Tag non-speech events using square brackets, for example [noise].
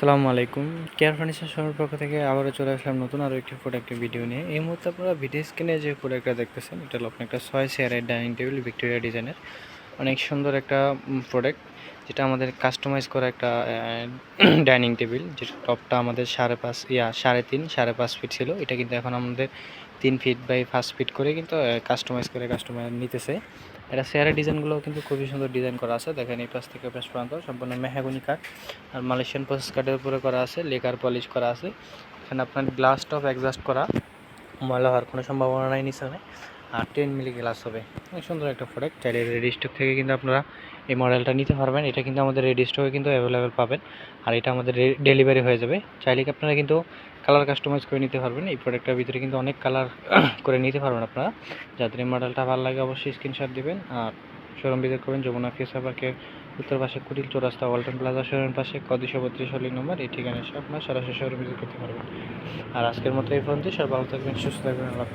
আসসালামু আলাইকুম। Care furniture শোরুমের পক্ষ থেকে আবারও চলে আসলাম নতুন আরও একটি প্রোডাক্টের ভিডিও নিয়ে। এই মুহূর্তে আপনারা ভিডিও স্ক্রিনে যে প্রোডাক্টটা দেখতেছেন, এটা হলো আপনার একটা ছয় চেয়ারের ডাইনিং টেবিল ভিক্টোরিয়া ডিজাইনের অনেক সুন্দর একটা প্রোডাক্ট যেটা আমাদের কাস্টমাইজ করা একটা ডাইনিং টেবিল [coughs] যেটা টপটা আমাদের সাড়ে পাঁচ, ইয়া, সাড়ে তিন, সাড়ে পাঁচ ফিট ছিল। এটা কিন্তু এখন আমাদের তিন ফিট বাই পাঁচ ফিট করে কিন্তু কাস্টমাইজ করে কাস্টমার নিতেছে। এটা চেয়ারের ডিজাইনগুলো কিন্তু খুবই সুন্দর ডিজাইন করা আছে। দেখেন এই পাশ থেকে পাশ পর্যন্ত সম্পূর্ণ মেহাগুনি কাঠ আর মালয়েশিয়ান প্রসেস কাঠের উপরে করা আছে, লেকার পলিশ করা আছে। এখানে আপনার গ্লাস টপ অ্যাডজাস্ট করা, ময়লা হওয়ার কোনো সম্ভাবনা নাই নিচে। আর টেন মিলি গ্লাস হবে। অনেক সুন্দর একটা প্রোডাক্ট চাইলে রেডি স্টক থেকে কিন্তু আপনারা এই মডেলটা নিতে পারবেন। এটা কিন্তু আমাদের রেডি স্টকে কিন্তু অ্যাভেলেবেল পাবেন। আর এটা আমাদের ডেলিভারি হয়ে যাবে। চাইলে কি আপনারা কিন্তু কালার কাস্টমাইজ করে নিতে পারবেন। এই প্রোডাক্টটার ভিতরে কিন্তু অনেক কালার [coughs] করে নিতে পারবেন আপনারা। যাদের এই মডেলটা ভালো লাগে অবশ্যই স্ক্রিনশট দিবেন। আর শোরুম ভিজিট করবেন যমুনা পার্কের উত্তর পাশে কুটিল চৌরাস্তা, ওয়ালটন প্লাজা শোরুমের পাশে কদিশো বত্রিশ হলি নম্বর এই ঠিকানা এসে আপনার সরাসরি শোরুম ভিজিট করতে পারবেন। আর আজকের মতো এই পর্যন্ত সব ভালো থাকবেন, সুস্থ থাকবেন। আল্লাহ